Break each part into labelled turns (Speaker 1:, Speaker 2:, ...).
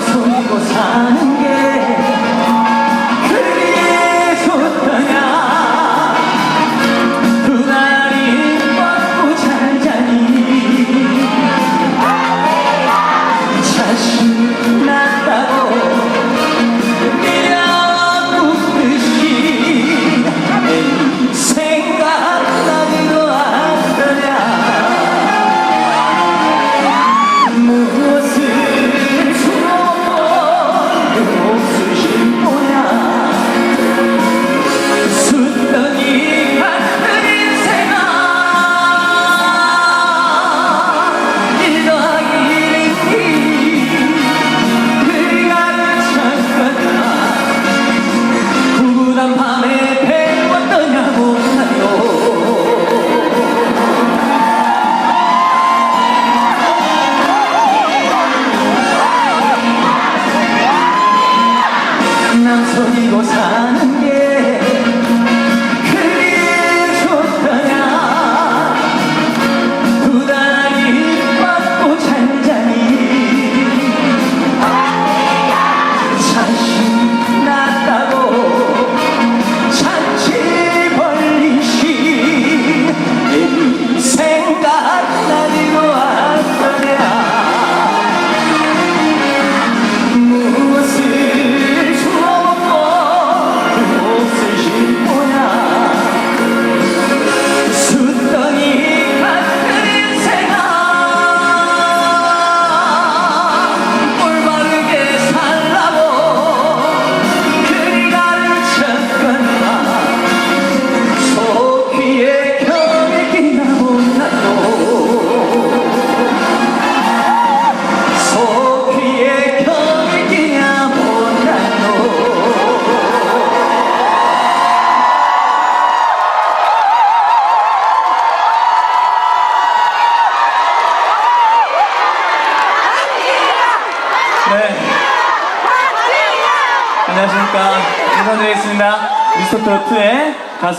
Speaker 1: 속이고 사는 게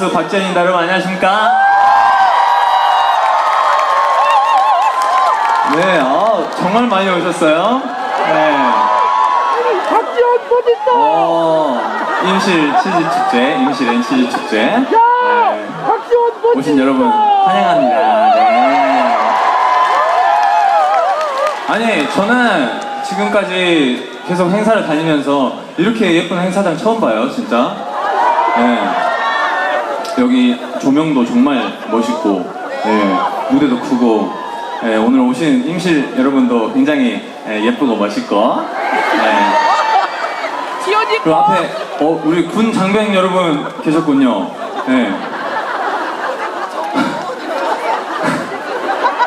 Speaker 1: 가수 박재현입니다. 여러분 안녕하십니까. 네, 아, 정말 많이 오셨어요. 네.
Speaker 2: 박지원 어딨어?
Speaker 1: 어, 임실 치즈 축제, 임실 엔 치즈 축제.
Speaker 2: 야!
Speaker 1: 네.
Speaker 2: 박지원 어딨어?
Speaker 1: 오신 여러분 환영합니다. 네. 아니 저는 지금까지 계속 행사를 다니면서 이렇게 예쁜 행사장 처음 봐요, 진짜. 네. 여기 조명도 정말 멋있고, 네. 무대도 크고, 네. 오늘 오신 임실 여러분도 굉장히 네, 예쁘고 멋있고, 네.
Speaker 2: 지원이
Speaker 1: 그 앞에 어 우리 군 장병 여러분 계셨군요. 네.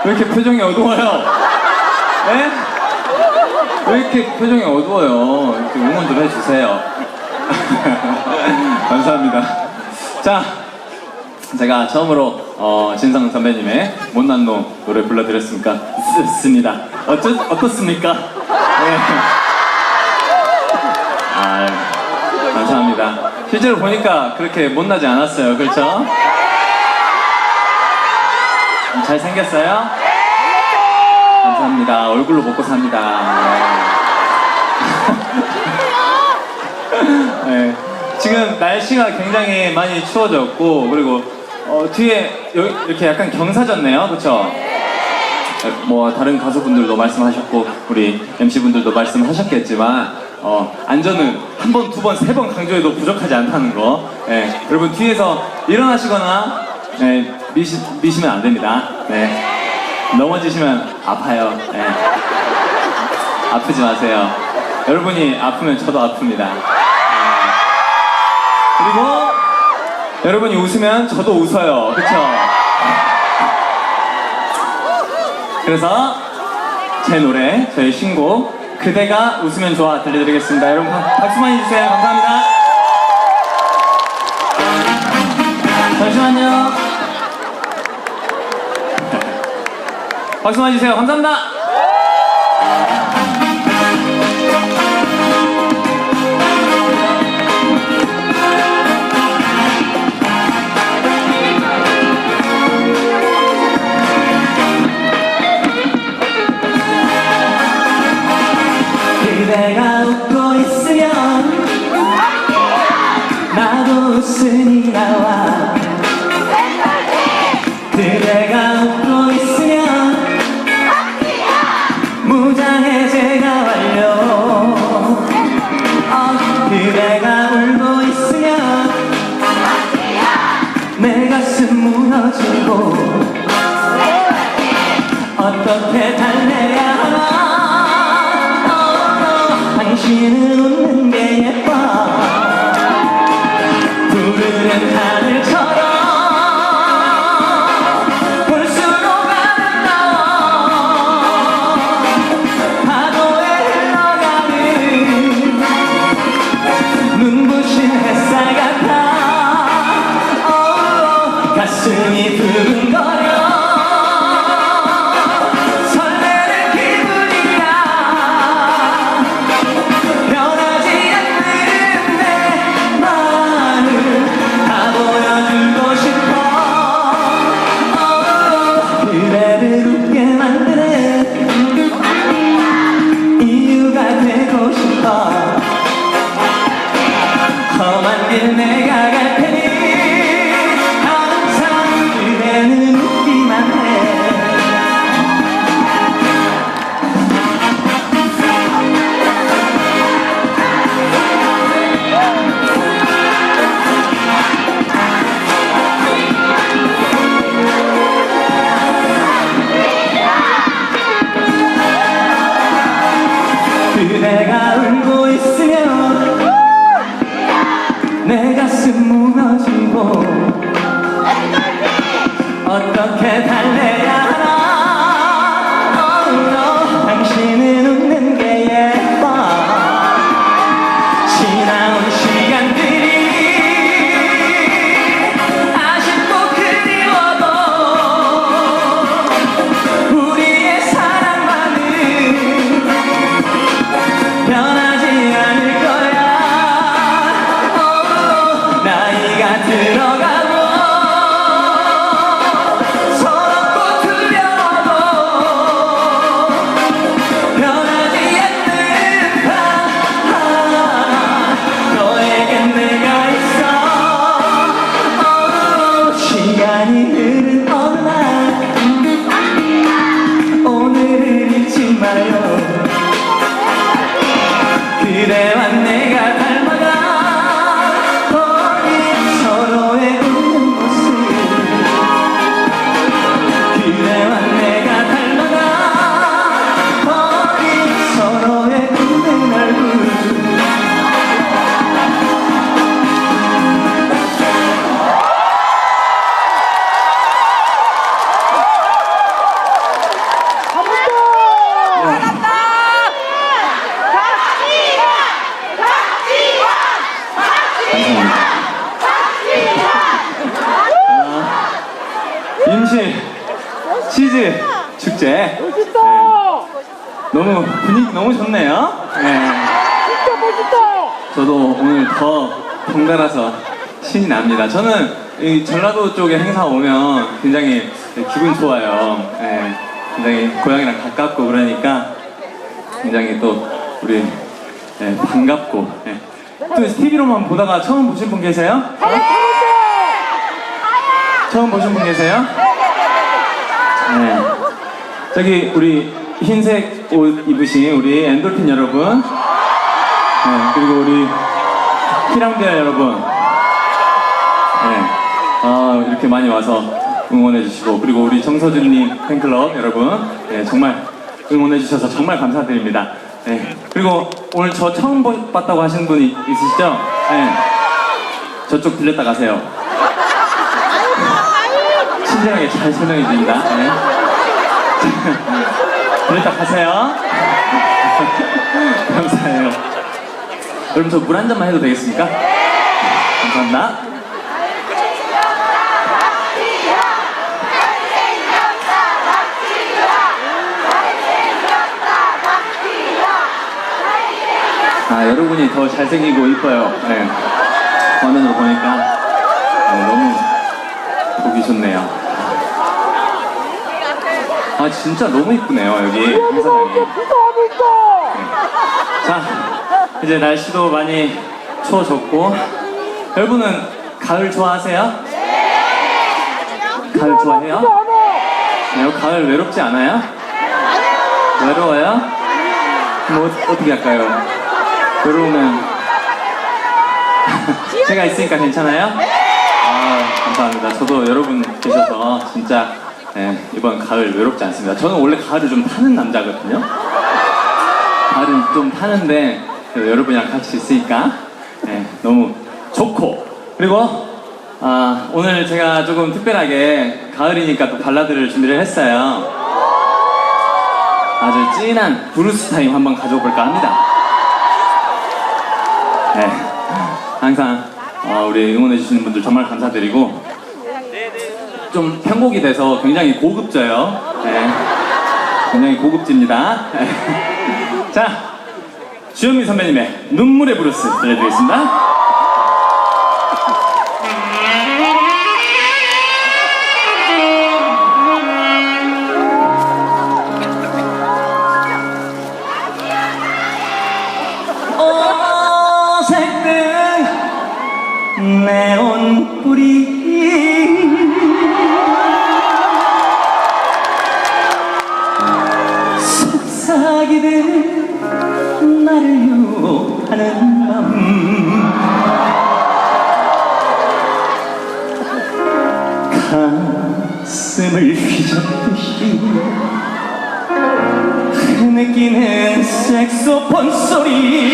Speaker 1: 왜 이렇게 표정이 어두워요? 네? 왜 이렇게 표정이 어두워요? 이렇게 응원 좀 해주세요. 감사합니다. 자, 제가 처음으로 어, 진성 선배님의 못난 놈 노래 불러드렸습니까? 습니다. 어쩌, 어떻습니까? 네. 아, 감사합니다. 실제로 보니까 그렇게 못나지 않았어요. 그렇죠? 잘 생겼어요? 감사합니다. 얼굴로 먹고 삽니다. 네. 네. 지금 날씨가 굉장히 많이 추워졌고 그리고 어, 뒤에 여기 이렇게 약간 경사졌네요. 그렇죠? 뭐 다른 가수분들도 말씀하셨고 우리 MC분들도 말씀하셨겠지만 어, 안전은 한 번, 두 번, 세 번 강조해도 부족하지 않다는 거. 예, 여러분 뒤에서 일어나시거나 예, 미시, 미시면 안 됩니다. 네. 넘어지시면 아파요. 예. 아프지 마세요. 여러분이 아프면 저도 아픕니다. 예. 그리고 여러분이 웃으면 저도 웃어요. 그쵸? 그래서 제 노래, 저의 신곡 그대가 웃으면 좋아 들려드리겠습니다. 여러분 박- 박수 많이 주세요. 감사합니다. 잠시만요. 박수 많이 주세요. 감사합니다. 그대가 웃고 있으면 나도 웃음이 나와. 그대가 웃고 있으면 무장해제가 완료. 어, 그대가 울고 있으면 내 가슴 무너지고 어떻게 달래야 당신은 웃는 게 예뻐. 푸르른 되고 싶어. 험한 길 내가 갈 저는 이 전라도 쪽에 행사 오면 굉장히 기분 좋아요. 네, 굉장히 고향이랑 가깝고 그러니까 굉장히 또 우리 네, 반갑고 네. 또 TV로만 보다가 처음 보신 분 계세요? 처음 보신 분 계세요? 네. 저기 우리 흰색 옷 입으신 우리 엔돌핀 여러분, 네, 그리고 우리 피랑별 여러분, 네, 아, 이렇게 많이 와서 응원해주시고, 그리고 우리 정서준님 팬클럽 여러분, 네, 정말 응원해주셔서 정말 감사드립니다. 네, 그리고 오늘 저 처음 보- 봤다고 하시는 분 이 있으시죠? 네, 저쪽 들렸다 가세요. 친절하게 잘 설명해 드립니다. 네. 들렸다 가세요. 감사해요. 여러분 저 물 한 잔만 해도 되겠습니까? 감사합니다. 아 여러분이 더 잘생기고 이뻐요. 네. 화면으로 보니까 네, 너무 보기 좋네요. 아 진짜 너무 이쁘네요 여기 행사장이.
Speaker 2: 멋있다.
Speaker 1: 자, 이제 날씨도 많이 추워졌고, 여러분은 가을 좋아하세요? 가을 좋아해요? 네, 가을 외롭지 않아요? 외로워요? 뭐 어- 어떻게 할까요? 외로우면 제가 있으니까 괜찮아요? 아, 감사합니다. 저도 여러분 계셔서 진짜 네, 이번 가을 외롭지 않습니다. 저는 원래 가을을 좀 타는 남자거든요. 가을은 좀 타는데 여러분이랑 같이 있으니까 네, 너무 좋고 그리고 아, 오늘 제가 조금 특별하게 가을이니까 또 발라드를 준비를 했어요. 아주 진한 브루스 타임 한번 가져볼까 합니다. 네, 항상 어, 우리 응원해주시는 분들 정말 감사드리고 좀 편곡이 돼서 굉장히 고급져요. 네, 굉장히 고급집니다. 자, 주현미 선배님의 눈물의 브루스 들려드리겠습니다. 가슴을 휘젓듯이 느끼는 색소폰 소리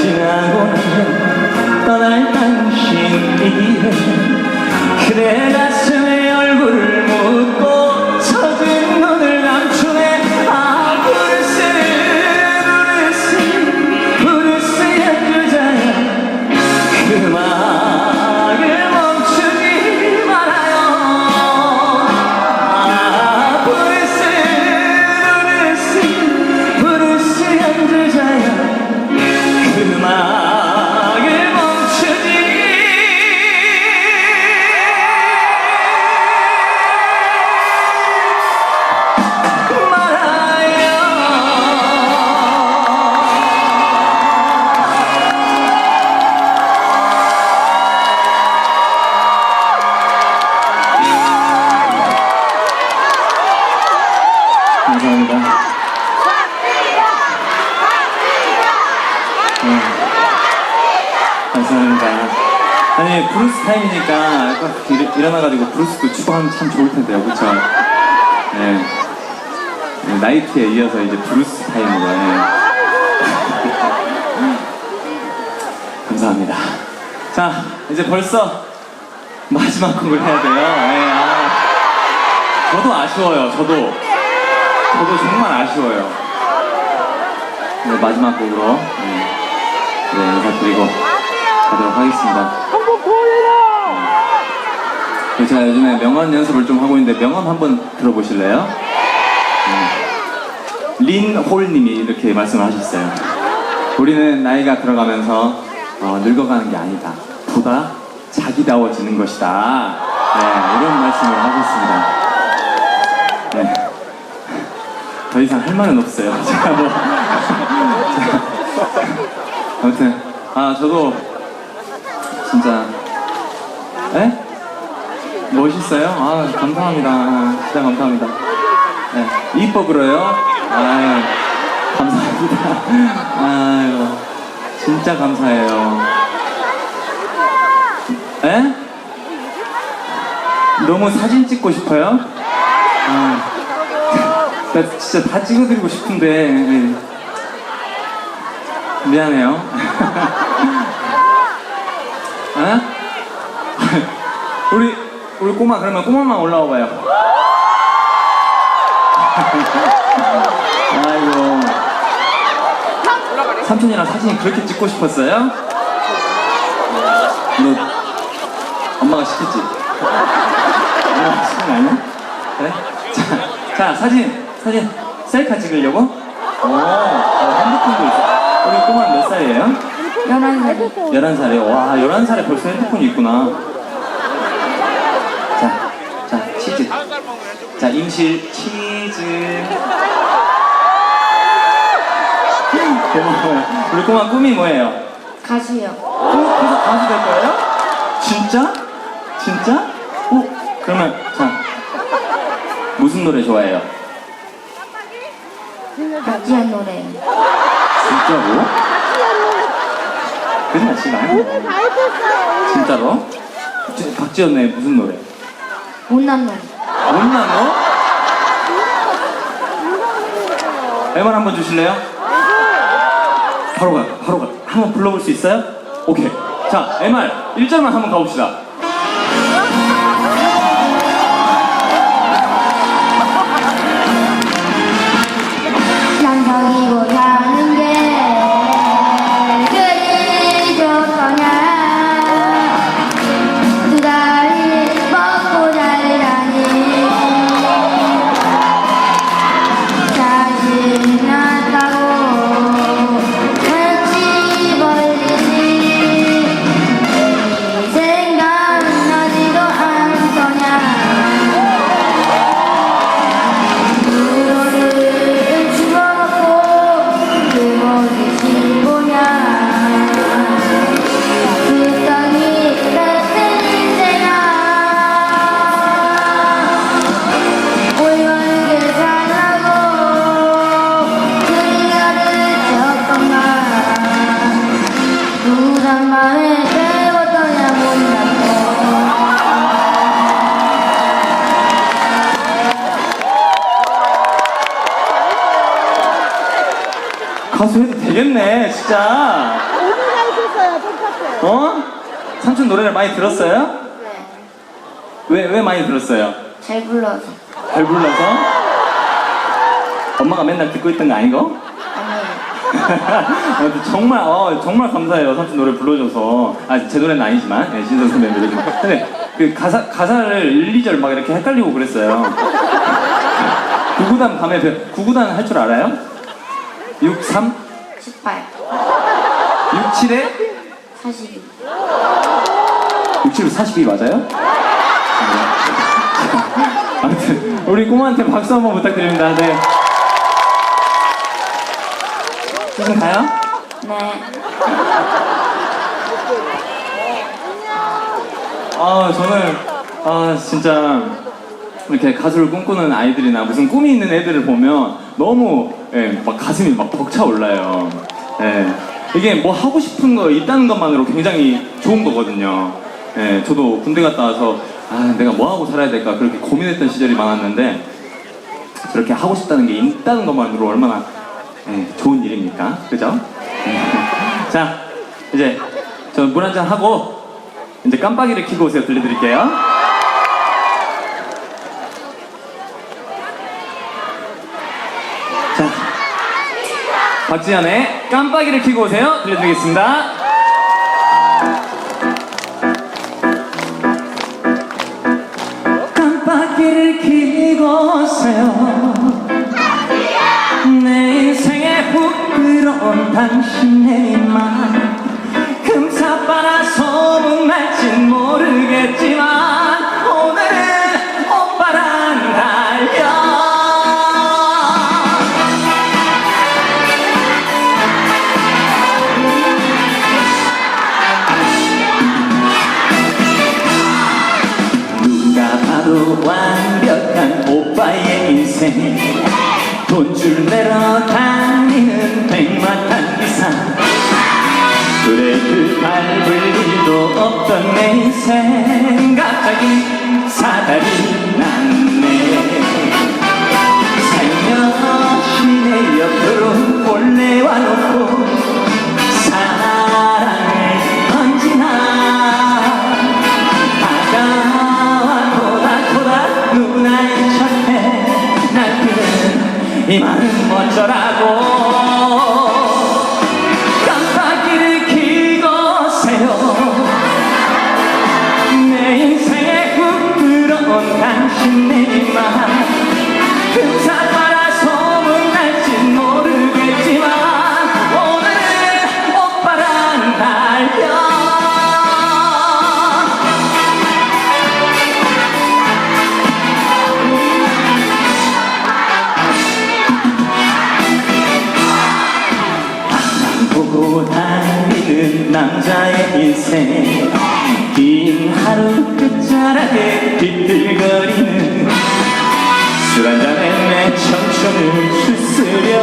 Speaker 1: 지나고 나면 떠날 당신이기에 그대 감사합니다. 네. 감사합니다. 아니 브루스 타임이니까 약간 일, 일어나가지고 브루스도 추고 하면 참 좋을 텐데요, 그렇죠? 네. 네, 나이트에 이어서 이제 브루스 타임으로. 네. 감사합니다. 자, 이제 벌써 마지막 곡을 해야 돼요. 네, 아. 저도 아쉬워요. 저도. 저도 정말 아쉬워요. 네, 마지막 곡으로 네, 네, 인사드리고 가도록 하겠습니다.
Speaker 2: 한번 보여라!
Speaker 1: 제가 요즘에 명언 연습을 좀 하고 있는데 명언 한번 들어보실래요? 네. 린홀님이 이렇게 말씀을 하셨어요. 우리는 나이가 들어가면서 어, 늙어가는 게 아니다. 보다 자기다워지는 것이다. 네, 이런 말씀을 하셨습니다. 네. 더 이상 할 말은 없어요. 제가 뭐. 아무튼, 아, 저도 진짜, 에? 멋있어요? 아, 감사합니다. 아, 진짜 감사합니다. 네, 이뻐 그래요? 아유, 감사합니다. 아유, 진짜 감사해요. 에? 너무 사진 찍고 싶어요? 아, 나 진짜 다 찍어드리고 싶은데, 예. 미안해요. 어? 우리 우리 꼬마 그러면 꼬마만 올라와 봐요. 아이고. 삼촌이랑 사진 그렇게 찍고 싶었어요? 너 엄마가 시켰지? 엄마가 시킨 거 아니야? 그래? 자, 자 사진 사진 셀카 찍으려고? 오, 어, 핸드폰도 있어. 우리 꼬마는 몇 살이에요?
Speaker 3: 11살이
Speaker 1: 11살이요? 와, 11살에 벌써 핸드폰이 있구나. 자, 자, 치즈. 자, 임실 치즈. 고마워요. 우리 꼬마 꿈이 뭐예요?
Speaker 3: 가수요.
Speaker 1: 어? 계속 가수 될 거예요? 진짜? 진짜? 어? 그러면, 자. 무슨 노래 좋아해요?
Speaker 3: 박지한 노래.
Speaker 1: 진짜로? 거짓말 치지 마요.
Speaker 2: 다 했었어요.
Speaker 1: 진짜로? 지- 박지연의 무슨 노래?
Speaker 3: 못난 놈.
Speaker 1: 못난 너? 음악 한번 주실래요? 바로 가, 바로 가. 한번 불러볼 수 있어요? 오케이. 자, MR 1절만 한번 가봅시다. 되겠네, 진짜.
Speaker 2: 다 했었어요. 똑같아요.
Speaker 1: 어? 삼촌 노래를 많이 들었어요?
Speaker 3: 네,
Speaker 1: 왜, 왜 많이 들었어요?
Speaker 3: 잘 불러서
Speaker 1: 잘 불러서? 엄마가 맨날 듣고 있던 거 아니고?
Speaker 3: 아니에요
Speaker 1: 아무튼 정말 어, 정말 감사해요 삼촌 노래 불러줘서 아 제 노래는 아니지만 예, 신선 선배 노래지만 근데 그 가사 가사를 1, 2절 막 이렇게 헷갈리고 그랬어요 구구단 밤에 배 구구단 할 줄 알아요? 6, 3,
Speaker 3: 18
Speaker 1: 6, 7에?
Speaker 3: 42
Speaker 1: 6, 7, 42 맞아요? 아무튼 우리 꼬마한테 박수 한번 부탁드립니다. 네. 지금 가요?
Speaker 3: 네.
Speaker 1: 아 저는 아 진짜 이렇게 가수를 꿈꾸는 아이들이나 무슨 꿈이 있는 애들을 보면 너무 예, 막 가슴이 막 벅차 올라요. 예, 이게 뭐 하고 싶은 거 있다는 것만으로 굉장히 좋은 거거든요. 예, 저도 군대 갔다 와서 아 내가 뭐 하고 살아야 될까 그렇게 고민했던 시절이 많았는데 저렇게 하고 싶다는 게 있다는 것만으로 얼마나 예, 좋은 일입니까? 그죠? 예. 자 이제 저 물 한잔 하고 이제 깜빡이를 켜고 오세요. 들려드릴게요. 박지현의 깜빡이를 켜고 오세요. 들려드리겠습니다. 깜빡이를 키고서요 내 인생에 훅 들어온 당신 내만 금사빠라 소문날진 모르겠지만 인생 돈줄 내러 다니는 백마탄 기사. 그래 그 밟을 일도 없던 내 인생 남자의 인생. 긴 하루 끝자락에 비틀거리는 술 한잔에 내 청춘을 추스려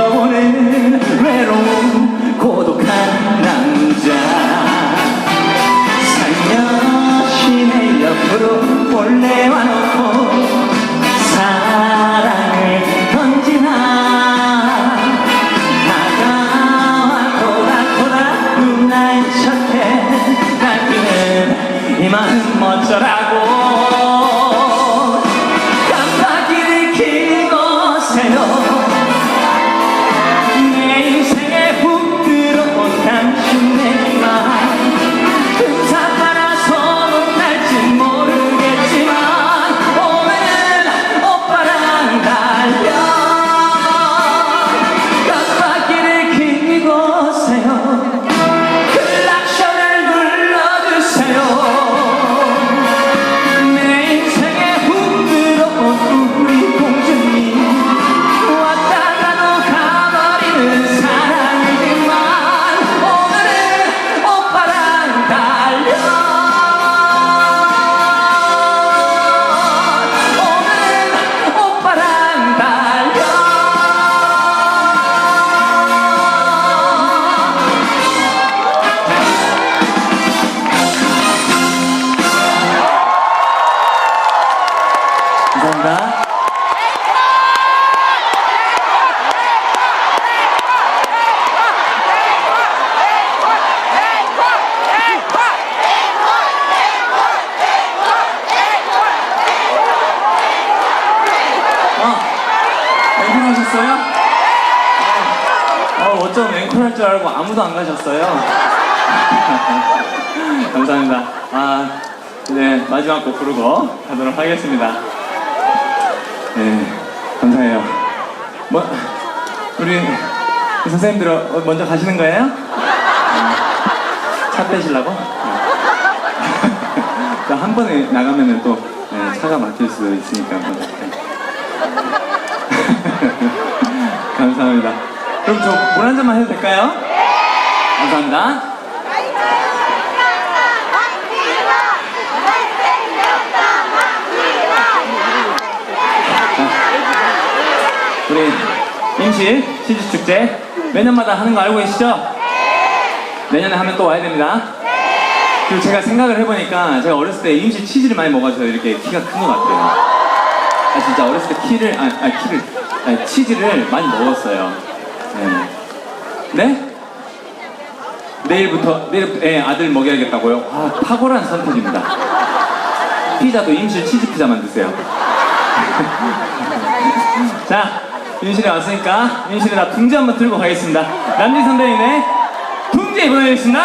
Speaker 1: 아무도 안 가셨어요? 감사합니다. 아, 네, 마지막 곡 부르고 가도록 하겠습니다. 네, 감사해요. 뭐, 우리 선생님들 어, 먼저 가시는 거예요? 네. 차 빼시려고? 네. 한 번에 나가면은 또 네, 차가 막힐 수도 있으니까. 네. 감사합니다. 그럼 저 물 한 잔만 해도 될까요? 감사합니다. 우리 임시 치즈 축제 매년마다 하는 거 알고 계시죠? 내년에 하면 또 와야 됩니다. 그리고 제가 생각을 해보니까 제가 어렸을 때 임시 치즈를 많이 먹어서 이렇게 키가 큰 것 같아요. 아 진짜 어렸을 때 키를 아, 아 키를 아 치즈를 많이 먹었어요. 네? 네? 내일부터 내일부터 예, 아들 먹여야겠다고요? 아 탁월한 선택입니다. 피자도 임시 치즈 피자 만드세요. 자, 윤실이 왔으니까 윤실이다 둥지 한번 들고 가겠습니다. 남진 선배님의 둥지 보내드리겠습니다.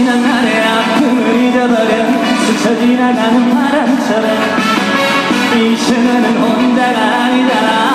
Speaker 1: 지난 날의 아픔을 잊어버려 스쳐 지나가는 바람처럼 이 시간은 혼자가 아니다.